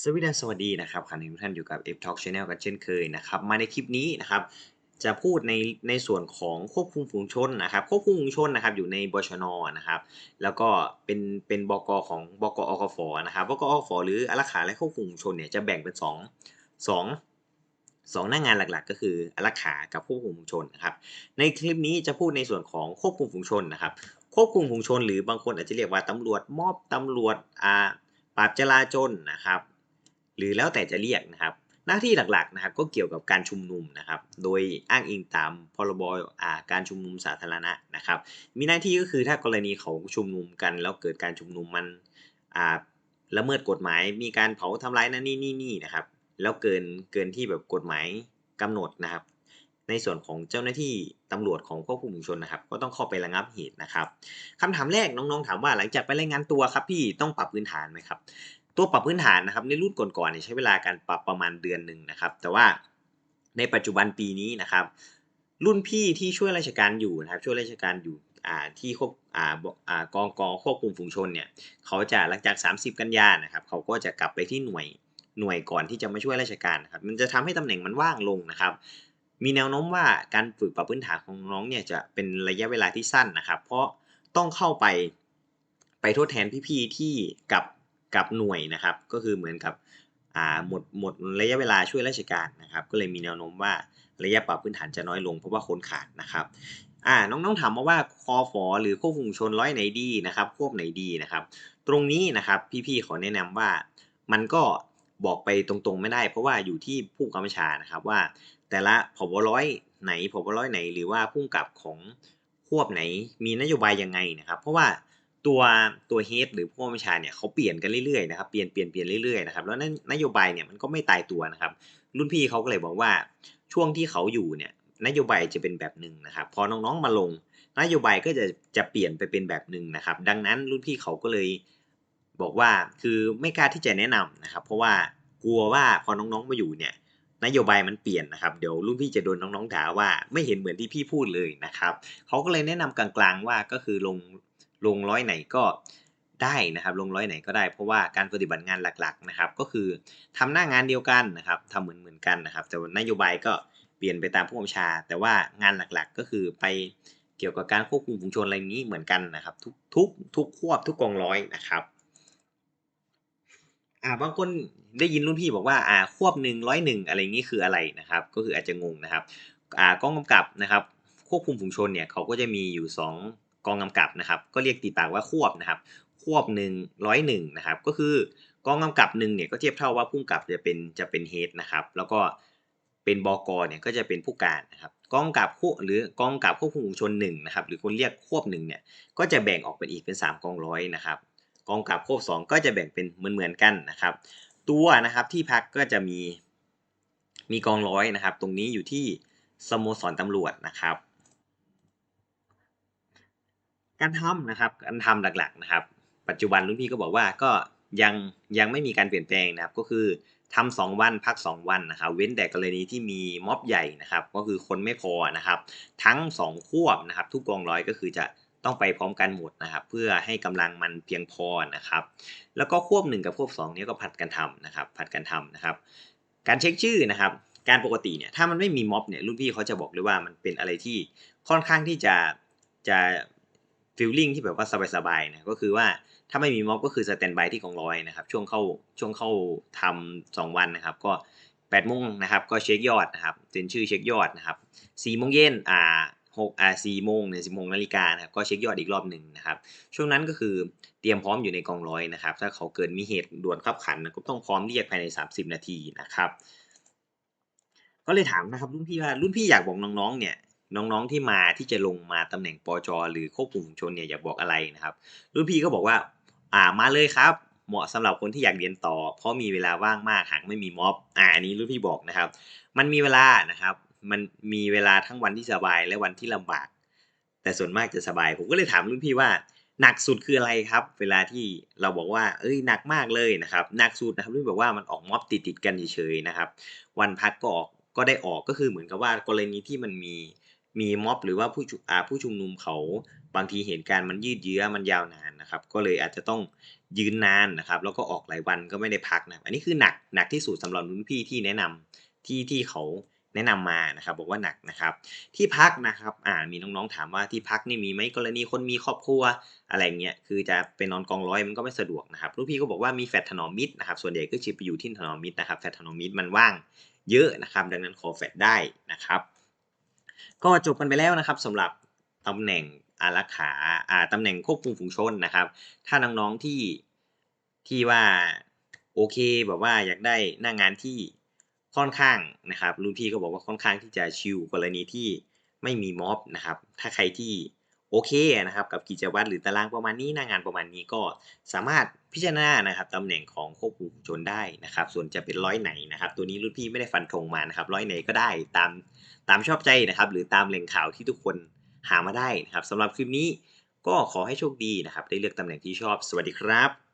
สวัสดีสวัสดีนะครับคันี้ทุกท่านอยู่กับ F Talk Channel กันเช่นเคยนะครับ มาในคลิปนี้นะครับ จะพูดในในส่วนของควบคุมฝูงชนนะครับ ควบคุมฝูงชนนะครับอยู่ในบชนนะครับ แล้วก็เป็นเป็นบกของบกอกฟนะครับบกอกฟหรืออารักขาและควบคุมฝูงชนเนี่ยจะแบ่งเป็นสองสองสองหน้างานหลักๆ ก็คืออารักขากับควบคุมฝูงชนนะครับ ในคลิปนี้จะพูดในส่วนของควบคุมฝูงชนนะครับ ควบคุมฝูงชน หรือบางคนอาจจะเรียกว่าตำรวจมอบตำรวจอ่าปราบจราจรนะครับ หรือแล้วแต่จะเรียกนะครับ หน้าที่หลักๆนะครับก็เกี่ยวกับการชุมนุมนะครับ โดยอ้างอิงตามพรบอ่าการชุมนุมสาธารณะนะครับ มีหน้าที่ก็คือถ้ากรณีเขาชุมนุมกันแล้วเกิดการชุมนุมมันละเมิดกฎหมาย มีการเผาทำลายนั่นนี่นี่นี่นะครับ แล้วเกินเกินที่แบบกฎหมายกำหนดนะครับ ในส่วนของเจ้าหน้าที่ตำรวจของควบคุมฝูงชนนะครับ ก็ต้องเข้าไประงับเหตุนะครับคำถามแรกน้องๆ ถามว่าหลังจากไปรายงานตัวครับพี่ต้องปรับพื้นฐานไหมครับ ตัวปรับพื้นฐานนะครับในรุ่นก่อนๆเนี่ยใช้เวลาการปรับประมาณเดือนหนึ่งนะครับ แต่ว่าในปัจจุบันปีนี้นะครับ รุ่นพี่ที่ช่วยราชการอยู่นะครับ ช่วยราชการอยู่อ่าที่ควบอ่าอ่ากองกองควบคุมฝูงชนเนี่ยเขาจะหลังจาก 30 กันยานะครับเขาก็จะกลับไปที่หน่วยหน่วยก่อนที่จะมาช่วยราชการนะครับ มันจะทำให้ตำแหน่งมันว่างลงนะครับ มีแนวโน้มว่าการฝึกปรับพื้นฐานของน้องเนี่ยจะเป็นระยะเวลาที่สั้นนะครับ เพราะต้องเข้าไปไปทดแทนพี่ๆที่กับ กับหน่วยนะครับ ก็คือเหมือนกับหมดหมดระยะเวลาช่วยราชการนะครับ ก็เลยมีแนวโน้มว่าระยะปรับพื้นฐานจะน้อยลงเพราะว่าคนขาดนะครับอ่าน้องๆถามมาว่าคอฟอหรือควบคุมชนร้อยไหนดีนะครับควบไหนดีนะครับ ตรงนี้นะครับพี่ๆขอแนะนำว่ามันก็บอกไปตรงๆไม่ได้ เพราะว่าอยู่ที่ผู้กำกับชานะครับว่า แต่ละผบร้อยไหนผบร้อยไหน หรือว่าผู้กำกับของควบไหนมีนโยบายยังไงนะครับ เพราะว่า ตัวตัวเฮดหรือผู้กำกับชาเนี่ยเขาเปลี่ยนกันเรื่อยๆนะครับเปลี่ยนเปลี่ยนเปลี่ยนเรื่อยๆนะครับแล้วนโยบายเนี่ยมันก็ไม่ตายตัวนะครับ รุ่นพี่เขาก็เลยบอกว่าช่วงที่เขาอยู่เนี่ยนโยบายจะเป็นแบบหนึ่งนะครับ พอน้องๆมาลง นโยบายก็จะจะเปลี่ยนไปเป็นแบบหนึ่งนะครับ ดังนั้นรุ่นพี่เขาก็เลยบอกว่าคือไม่กล้าที่จะแนะนำนะครับ เพราะว่ากลัวว่าพอน้องๆมาอยู่เนี่ยนโยบายมันเปลี่ยนนะครับเดี๋ยวรุ่นพี่จะโดนน้องๆด่าว่าไม่เห็นเหมือนที่พี่พูดเลยนะครับเขาก็เลยแนะนำกลางๆว่าก็คือลง ลงร้อยไหนก็ได้นะครับลงร้อยไหนก็ได้ เพราะว่าการปฏิบัติงานหลักๆนะครับก็คือทำหน้างานเดียวกันนะครับทำเหมือนเหมือนกันนะครับ แต่นโยบายก็เปลี่ยนไปตามผู้กำกับชา แต่ว่างานหลักๆก็คือไปเกี่ยวกับการควบคุมฝูงชนอะไรนี้เหมือนกันนะครับ ทุกทุกทุกควบทุกกองร้อยนะครับอ่าบางคนได้ยินรุ่นพี่บอกว่าอ่าควบหนึ่งร้อยหนึ่งอะไรงี้คืออะไรนะครับ ก็คืออาจจะงงนะครับอ่ากองกำกับนะครับควบคุมฝูงชนเนี่ยเขาก็จะมีอยู่ 2 กองกำกับนะครับ ก็เรียกติดปากว่าควบนะครับ ควบหนึ่งร้อยหนึ่งนะครับ ก็คือกองกำกับหนึ่งเนี่ยก็เทียบเท่าว่าผู้กำกับจะเป็นจะเป็นเฮดนะครับ แล้วก็เป็นบกเนี่ยก็จะเป็นผู้การนะครับกองกับควหรือกองกับควบคุมชนหนึ่งนะครับ หรือคนเรียกควบหนึ่งเนี่ยก็จะแบ่งออกเป็นอีกเป็น 3 กองร้อยนะครับ กองกับควบ 2 ก็จะแบ่งเป็นเหมือนๆกันนะครับ ตัวนะครับที่พักก็จะมีมีกองร้อยนะครับ ตรงนี้อยู่ที่สโมสรตำรวจนะครับ การทำนะครับการทำหลักๆนะครับ ปัจจุบันรุ่นพี่ก็บอกว่าก็ยังยังไม่มีการเปลี่ยนแปลงนะครับ ก็คือทำสองวันพัก 2 วันนะครับ เว้นแต่กรณีที่มีม็อบใหญ่นะครับ ก็คือคนไม่พอนะครับ ทั้ง2ควบนะครับ ทุกกองร้อยก็คือจะต้องไปพร้อมกันหมดนะครับ เพื่อให้กำลังมันเพียงพอนะครับ แล้วก็ควบ1กับควบ2นี้ก็ผัดกันทำนะครับ ผัดกันทำนะครับ การเช็คชื่อนะครับ การปกติเนี่ยถ้ามันไม่มีม็อบเนี่ยรุ่นพี่เขาจะบอกเลยว่ามันเป็นอะไรที่ค่อนข้างที่จะจะ ฟีลลิ่งที่แบบว่าสบายๆนะก็คือว่าถ้าไม่มีม็อบก็คือสแตนบายที่กองร้อยนะครับ ช่วงเข้าช่วงเข้าทำสองวันนะครับ ก็8ปดโมงนะครับก็เช็คยอดนะครับเซ็นชื่อเช็คยอดนะครับสี่โมงเย็นอ่าหกอ่าสี่โมงเนี่ยสิบโมงนาฬิกานะครับก็เช็คยอดอีกรอบหนึ่งนะครับ ช่วงนั้นก็คือเตรียมพร้อมอยู่ในกองร้อยนะครับ ถ้าเขาเกิดมีเหตุด่วนขับขันก็ต้องพร้อมเรียกภายใน 30 นาทีนะครับ ก็เลยถามนะครับรุ่นพี่ว่ารุ่นพี่อยากบอกน้องๆเนี่ย น้องๆที่มาที่จะลงมาตำแหน่งปอจหรือควบคุมฝูงชนเนี่ยอย่าบอกอะไรนะครับรุ่นพี่ก็บอกว่าอ่ามาเลยครับ เหมาะสำหรับคนที่อยากเรียนต่อ เพราะมีเวลาว่างมากหากไม่มีม็อบอ่าอันนี้รุ่นพี่บอกนะครับ มันมีเวลานะครับมันมีเวลาทั้งวันที่สบายและวันที่ลำบาก แต่ส่วนมากจะสบาย ผมก็เลยถามรุ่นพี่ว่าหนักสุดคืออะไรครับ เวลาที่เราบอกว่า เอ้ยหนักมากเลยนะครับหนักสุดนะครับรุ่นพี่บอกว่ามันออกม็อบติดติดๆกันเฉยๆนะครับ วันพักก็ออกก็ได้ออกก็คือเหมือนกับว่ากรณีที่มันมี มีม็อบหรือว่าผู้ชุอาผู้ชุมนุมเขาบางทีเหตุการณ์มันยืดเยื้อมันยาวนานนะครับ ก็เลยอาจจะต้องยืนนานนะครับ แล้วก็ออกหลายวันก็ไม่ได้พักนะอันนี้คือหนักหนักที่สุดสำหรับรุ่นพี่ที่แนะนำที่ที่เขาแนะนำมานะครับ บอกว่าหนักนะครับ ที่พักนะครับอ่ามีน้องๆถามว่าที่พักนี่มีไหมกรณีคนมีครอบครัวอะไรเงี้ยคือจะไปนอนกองร้อยมันก็ไม่สะดวกนะครับรุ่นพี่ก็บอกว่ามีแฟลตถนอมมิตรนะครับส่วนใหญ่ก็จะไปอยู่ที่ถนอมมิตรนะครับแฟลตถนอมมิตรมันว่างเยอะนะครับ ดังนั้นขอแฟลตได้นะครับ ก็จบกันไปแล้วนะครับสำหรับตำแหน่งอารักขาอ่าตำแหน่งควบคุมฝูงชนนะครับ ถ้าน้องๆที่ที่ว่าโอเคแบบว่าอยากได้หน้างานที่ค่อนข้างนะครับรุ่นพี่ก็บอกว่าค่อนข้างที่จะชิลกรณีที่ไม่มีม็อบนะครับ ถ้าใครที่ โอเคนะครับกับกิจวัตรหรือตารางประมาณนี้หน้างานประมาณนี้ก็สามารถพิจารณานะครับตำแหน่งของควบคุมฝูชนได้นะครับ ส่วนจะเป็นร้อยไหนนะครับ ตัวนี้รุ่นพี่ไม่ได้ฟันธงมานะครับร้อยไหนก็ได้ตามตามชอบใจนะครับ หรือตามแหล่งข่าวที่ทุกคนหามาได้นะครับสำหรับคลิปนี้ก็ขอให้โชคดีนะครับ ได้เลือกตำแหน่งที่ชอบสวัสดีครับ